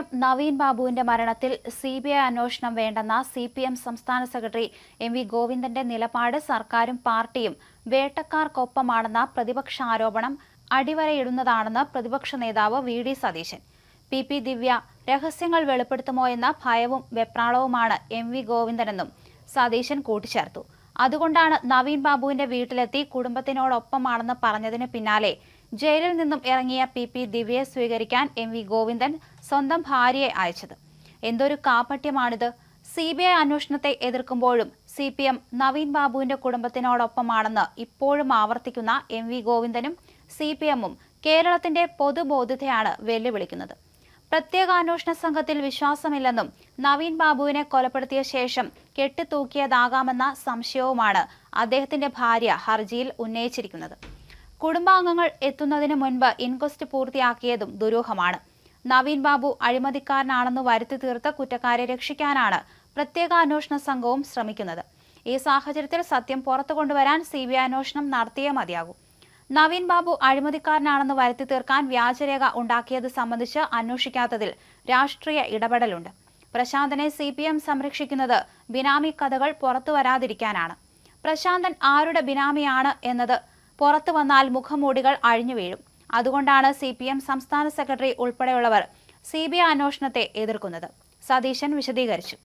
M Naveen ബാബുവിന്റെ മരണത്തിൽ C B I അന്വേഷണം വേണ്ടെന്ന സി പി എം സംസ്ഥാന സെക്രട്ടറി എം വി ഗോവിന്ദന്റെ നിലപാട് സർക്കാരും പാർട്ടിയും വേട്ടക്കാർക്കൊപ്പമാണെന്ന പ്രതിപക്ഷ ആരോപണം അടിവരയിടുന്നതാണെന്ന് പ്രതിപക്ഷ നേതാവ് V D Satheesan. P P Divya രഹസ്യങ്ങൾ വെളിപ്പെടുത്തുമോ എന്ന ഭയവും വെപ്രാളവുമാണ് എം വി ഗോവിന്ദനെന്നും സതീശൻ കൂട്ടിച്ചേർത്തു. അതുകൊണ്ടാണ് നവീൻ ബാബുവിന്റെ വീട്ടിലെത്തി കുടുംബത്തിനോടൊപ്പമാണെന്ന് പറഞ്ഞതിന് പിന്നാലെ ജയിലിൽ നിന്നും ഇറങ്ങിയ പി പി ദിവ്യയെ സ്വീകരിക്കാൻ എം വി ഗോവിന്ദൻ സ്വന്തം ഭാര്യയെ അയച്ചത്. എന്തൊരു കാപട്യമാണിത്. സി ബി ഐ അന്വേഷണത്തെ എതിർക്കുമ്പോഴും സി പി എം നവീൻ ബാബുവിന്റെ കുടുംബത്തിനോടൊപ്പമാണെന്ന് ഇപ്പോഴും ആവർത്തിക്കുന്ന എം വി ഗോവിന്ദനും സി പി എമ്മും കേരളത്തിന്റെ പൊതുബോധ്യതയാണ് വെല്ലുവിളിക്കുന്നത്. പ്രത്യേക അന്വേഷണ സംഘത്തിൽ വിശ്വാസമില്ലെന്നും നവീൻ ബാബുവിനെ കൊലപ്പെടുത്തിയ ശേഷം കെട്ടിത്തൂക്കിയതാകാമെന്ന സംശയവുമാണ് അദ്ദേഹത്തിന്റെ ഭാര്യ ഹർജിയിൽ ഉന്നയിച്ചിരിക്കുന്നത്. കുടുംബാംഗങ്ങൾ എത്തുന്നതിന് മുൻപ് ഇൻക്വസ്റ്റ് പൂർത്തിയാക്കിയതും ദുരൂഹമാണ്. നവീൻ ബാബു അഴിമതിക്കാരനാണെന്ന് വരുത്തി തീർത്ത കുറ്റക്കാരെ രക്ഷിക്കാനാണ് പ്രത്യേക അന്വേഷണ സംഘവും ശ്രമിക്കുന്നത്. ഈ സാഹചര്യത്തിൽ സത്യം പുറത്തു കൊണ്ടുവരാൻ സി ബി ഐ അന്വേഷണം നടത്തിയേ മതിയാകൂ. നവീൻ ബാബു അഴിമതിക്കാരനാണെന്ന് വരുത്തി തീർക്കാൻ വ്യാജരേഖ ഉണ്ടാക്കിയത് സംബന്ധിച്ച് അന്വേഷിക്കാത്തതിൽ രാഷ്ട്രീയ ഇടപെടലുണ്ട്. പ്രശാന്തനെ സി പി എം സംരക്ഷിക്കുന്നത് ബിനാമി കഥകൾ പുറത്തു വരാതിരിക്കാനാണ്. പ്രശാന്തൻ ആരുടെ ബിനാമിയാണ് എന്നത് പുറത്തു വന്നാൽ മുഖമൂടികൾ അഴിഞ്ഞു വീഴും. അതുകൊണ്ടാണ് സി പി എം സംസ്ഥാന സെക്രട്ടറി ഉൾപ്പെടെയുള്ളവർ സി ബി ഐ അന്വേഷണത്തെ എതിർക്കുന്നത്. സതീശൻ വിശദീകരിച്ചു.